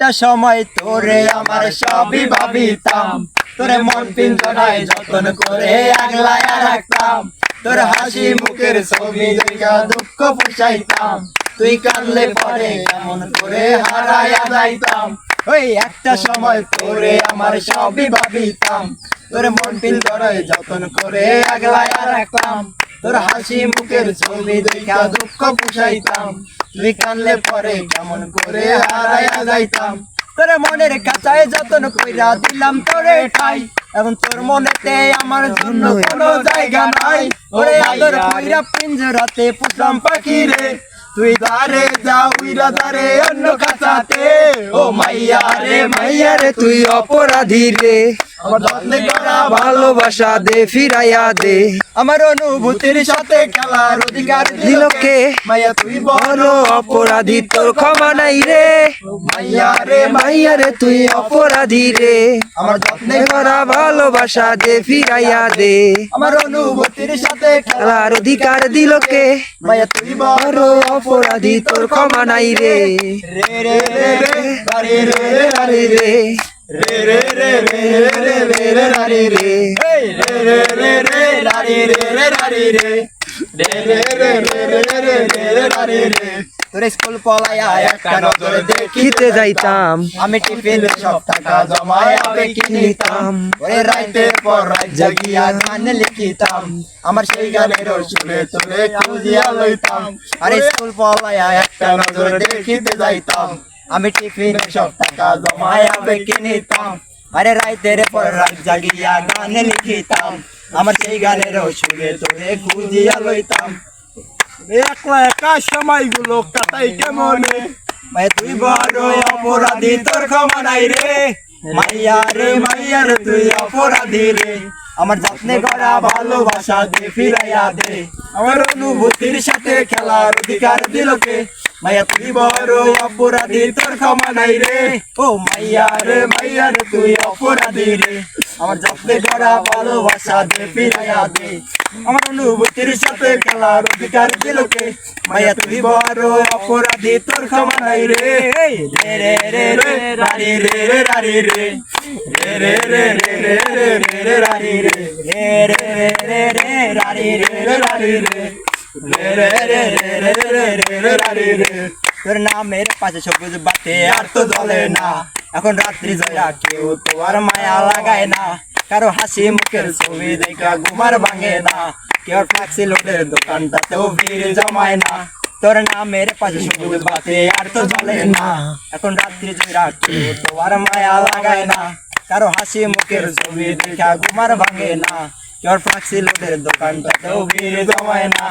একটা সময় তোরে আমার সবই ভাবিতাম। তোরে মন পিঞ্জরায় যতন করে আগলায়া রাখতাম। তোর হাসি মুখের ছবি দেখা দুঃখ পুষাইতাম। তুই কানলে পরে কেমন করে হারায়া যাইতাম। ওই একটা সময় তোরে আমার সবই ভাবিতাম। তোর মন পিঞ্জরায় যতন করে আগলায়া রাখতাম। তোর হাসি মুখের ছবি দেখা দুঃখ পুষাইতাম তুই কানলে পরে কেমন করে হারায়া যাইতাম। তোর মনের কাছায় যতন কইরা দিলাম তোরে ঠাই। এখন তোর মনেতে আমার জন্য কোনো জায়গা নাই। ওরে আদর কইরা পিঞ্জরাতে পুষলাম পাখি রে তুই দারে যা উইরা দারে অন্য কাছাতে ও মাইয়া রে মাইয়া রে, তুই অপরাধী রে। আমার যত্নে করা ভালোবাসা দে ফিরাইয়া দে আমার অনুভূতির সাথে খেলার অধিকার দিল দিল কে কে? মাইয়া তুই বড় অপরাধী তোর ক্ষমা নাই রে মাইয়া রে মাইয়া রে তুই অপরাধী রে আমার যত্নে করা ভালোবাসা দে ফিরাইয়া দে আমার অনুভূতির সাথে খেলার অধিকার দিল কে মাইয়া তুই বড় অপরাধী তোর ক্ষমা নাই রে রে রে রে রে রে রে রে রে রে রে রে রে রে রে রারে রে রে রে রে রারে রে রে রারে রে রে রে রে রে রে রে রে রারে রে তোর স্কুল পলায়া একটা নজর দেখি খিতে যাইতাম? আমি টিফিনে সব টাকা জমায় আবে কিনিতাম ওরে রাইতের পর রাত জাগিয়া গান লিখিতাম। আমার সেই গানের সুরে তোরে খুঁজিয়া লইতাম। আরে স্কুল পলায়া একটা নজর দেখিতে যাইতাম। আমি টিফিনে সব টাকা জমায় কিনিতাম। আরে রাইতের পর রাত জাগিয়া গান লিখিতাম। আমার সেই গানের সুরে তোরে খুঁজিয়া লইতাম। একলা একা সময়গুলো কাটাই কেমনে? ভাই তুই বড় অপরাধী তোর ক্ষমা নাই রে। মাইয়া রে মাইয়া রে তুই অপরাধী রে। আমার যত্নে করা ভালোবাসা দে ফিরাইয়া দে। আমার অনুভূতির সাথে খেলার অধিকার দিল কে? মাইয়া তুই বড় অপরাধী তোর ক্ষমা re রে ও মাইয়া রে মাইয়া রে তুই অপরাধী re আমার যত্নে করা ভালোবাসা দে ফিরাইয়া দে আমার অনুভূতির সাথে খেলার অধিকার দিলকে মাইয়া তুই বড় অপরাধী তোর ক্ষমা নাই রে রে রে রে রে রারি রে রে রারি রে রে রে রে রে রে রে রারি রে রে রে রে রে রারি রে রারি রে তোর নামের পাশে সবুজ বাতে আর তো জ্বলে না এখন রাত্রি জয়া কেউ তো আর মায়া লাগায় না কারো হাসি মুখের ছবি দেখা ঘুমার ভাঙে না কেউ ফ্লাক্সি লোডের দোকানটাতেও ভিড় জমায় না তোর নামের পাশে সবুজ বাতে আর তো জ্বলে না এখন রাত্রি জয়া কেউ তো আর মায়া লাগায় না কারো হাসি মুখের ছবি দেখা ঘুমার ভাঙে না কেউ ফ্লাক্সি লোডের দোকানটাতেও ভিড় জমায় না